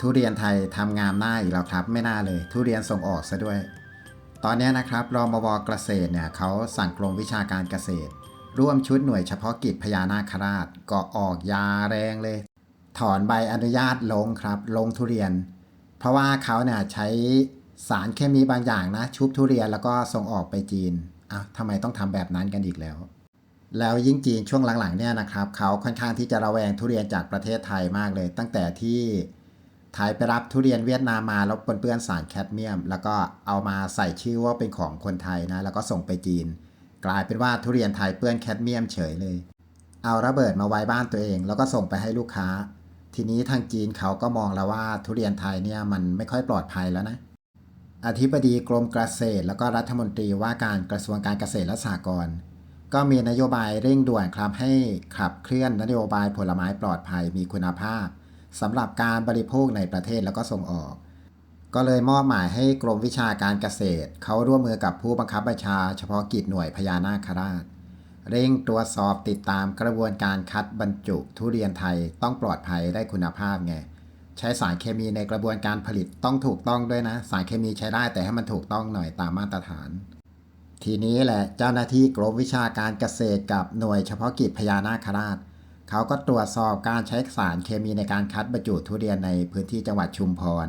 ทุเรียนไทยทำงามหน้าอีกแล้วครับ ไม่น่าเลย ทุเรียนส่งออกซะด้วย ตอนนี้นะครับรมวเกษตรเนี่ยเขาสั่งกรมวิชาการเกษตร ร่วมชุดหน่วยเฉพาะกิจพญานาคราชก็ออกยาแรงเลย ถอนใบอนุญาตลงครับ ลงทุเรียน เพราะว่าเขาเนี่ยใช้สารเคมีบางอย่างนะ ชุบทุเรียนแล้วก็ส่งออกไปจีนอะทำไมต้องทำแบบนั้นกันอีกแล้วแล้วยิ่งจีนช่วงหลังๆเนี่ยนะครับเขาค่อนข้างที่จะระแวงทุเรียนจากประเทศไทยมากเลย ตั้งแต่ที่ ไทยไปรับทุเรียนเวียดนามมาแล้วปนเปื้อนสารแคดเมียม แล้วก็เอามาใส่ชื่อว่าเป็นของคนไทยนะ แล้วก็ส่งไปจีน กลายเป็นว่าทุเรียนไทยเปื้อนแคดเมียมเฉยเลย เอาระเบิดมาไว้บ้านตัวเอง แล้วก็ส่งไปให้ลูกค้า ทีนี้ทางจีนเขาก็มองแล้วว่าทุเรียนไทยเนี่ยมันไม่ค่อยปลอดภัยแล้วนะ อธิบดีกรมเกษตร แล้วก็รัฐมนตรีว่าการกระทรวงการเกษตรและสหกรณ์ก็มีนโยบายเร่งด่วนครับให้ขับเคลื่อนนโยบายผลไม้ปลอดภัยมีคุณภาพ สำหรับการบริโภคในประเทศแล้วก็ส่งออก ก็เลยมอบหมายให้กรมวิชาการเกษตร เขาร่วมมือกับผู้บังคับบัญชา เฉพาะกิจหน่วยพญานาคราช เร่งตรวจสอบติดตามกระบวนการคัดบรรจุทุเรียนไทยต้องปลอดภัยได้คุณภาพไงใช้สารเคมีในกระบวนการผลิตต้องถูกต้องด้วยนะ สารเคมีใช้ได้แต่ให้มันถูกต้องหน่อยตามมาตรฐาน ทีนี้แหละเจ้าหน้าที่กรมวิชาการเกษตรกับหน่วยเฉพาะกิจพญานาคราช เขาก็ตรวจสอบการใช้สารเคมีในการคัดบรรจุทุเรียนในพื้นที่จังหวัดชุมพร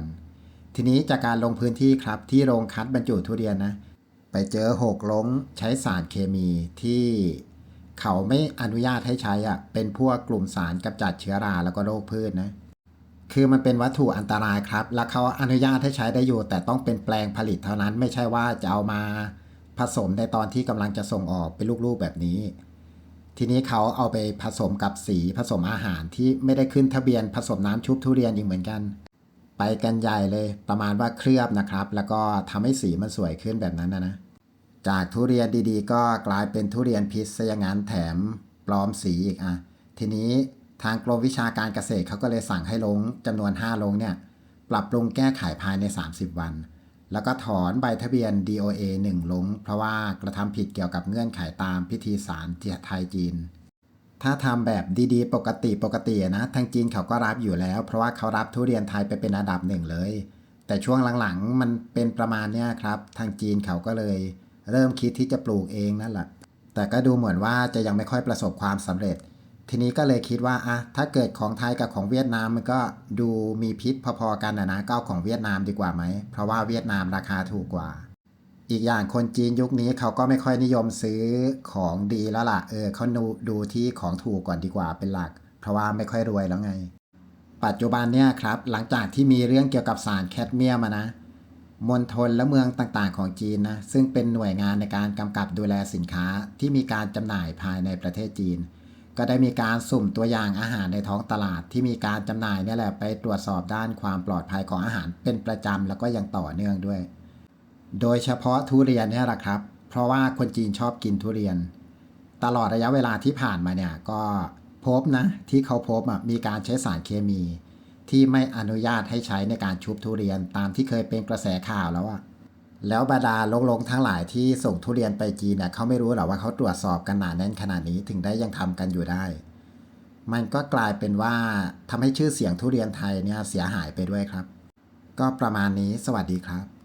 ทีนี้จากการลงพื้นที่ครับที่โรงคัดบรรจุทุเรียนนะ ไปเจอหกลงใช้สารเคมีที่เขาไม่อนุญาตให้ใช้อะ เป็นพวกกลุ่มสารกำจัดเชื้อราแล้วก็โรคพืชนะคือมันเป็นวัตถุอันตรายครับ แล้วเขาอนุญาตให้ใช้ได้อยู่ แต่ต้องเป็นแปลงผลิตเท่านั้น ไม่ใช่ว่าจะเอามาผสมในตอนที่กำลังจะส่งออกเป็นลูกๆแบบนี้ ทีนี้เขาเอาไปผสมกับสีผสมอาหารที่ไม่ได้ขึ้นทะเบียนผสมน้ำชุบทุเรียนอีกเหมือนกัน ไปกันใหญ่เลยประมาณว่าเคลือบนะครับ แล้วก็ทำให้สีมันสวยขึ้นแบบนั้นนะนะจากทุเรียนดีๆ ก็กลายเป็นทุเรียนพิษซะอย่างนั้นแถมปลอมสีอีกอะทีนี้ทางกรมวิชาการเกษตรเขาก็เลยสั่งให้ลงจำนวน5ลงเนี่ยปรับปรุงแก้ไขภายใน 30 วัน แล้วก็ถอนใบทะเบียน DOA 1ลงเพราะว่ากระทำผิดเกี่ยวกับเงื่อนไขตามพิธีสารไทยจีน ถ้าทำแบบดีๆ ปกติปกตินะ ทางจีนเขาก็รับอยู่แล้ว เพราะว่าเขารับทุเรียนไทยไปเป็นอันดับหนึ่งเลย แต่ช่วงหลังๆ มันเป็นประมาณเนี้ยครับ ทางจีนเขาก็เลย เริ่มคิดที่จะปลูกเองนั่นแหละแต่ก็ดูเหมือนว่าจะยังไม่ค่อยประสบความสำเร็จ ทีนี้ก็เลยคิดว่าอะถ้าเกิดของไทยกับของเวียดนามมันก็ดูมีพิษพอๆกันนะนะก็เอาของเวียดนามดีกว่าไหม เพราะว่าเวียดนามราคาถูกกว่า อีกอย่างคนจีนยุคนี้เขาก็ไม่ค่อยนิยมซื้อของดีแล้วล่ะ เออเขาดูดูที่ของถูกก่อนดีกว่าเป็นหลัก เพราะว่าไม่ค่อยรวยแล้วไง ปัจจุบันเนี่ยครับ หลังจากที่มีเรื่องเกี่ยวกับสารแคดเมียมนะมณฑลและเมืองต่างๆ ของจีนนะซึ่งเป็นหน่วยงานในการกำกับดูแลสินค้าที่มีการจำหน่ายภายในประเทศจีน ก็ได้มีการสุ่มตัวอย่างอาหารในท้องตลาดที่มีการจำหน่ายเนี่ยแหละไปตรวจสอบด้านความปลอดภัยของอาหารเป็นประจำแล้วก็ยังต่อเนื่องด้วย โดยเฉพาะทุเรียนเนี่ยแหละครับ เพราะว่าคนจีนชอบกินทุเรียน ตลอดระยะเวลาที่ผ่านมาเนี่ยก็พบนะที่เขาพบอะมีการใช้สารเคมี ที่ไม่อนุญาตให้ใช้ในการชุบทุเรียนตามที่เคยเป็นกระแสข่าวแล้วอะ แล้วบรรดาลงๆทั้งหลายที่ส่งทุเรียนไปจีนเนี่ยเขาไม่รู้หรอว่าเขาตรวจสอบกันหนาแน่นขนาดนี้ถึงได้ยังทำกันอยู่ได้ มันก็กลายเป็นว่าทำให้ชื่อเสียงทุเรียนไทยเนี่ยเสียหายไปด้วยครับ ก็ประมาณนี้สวัสดีครับ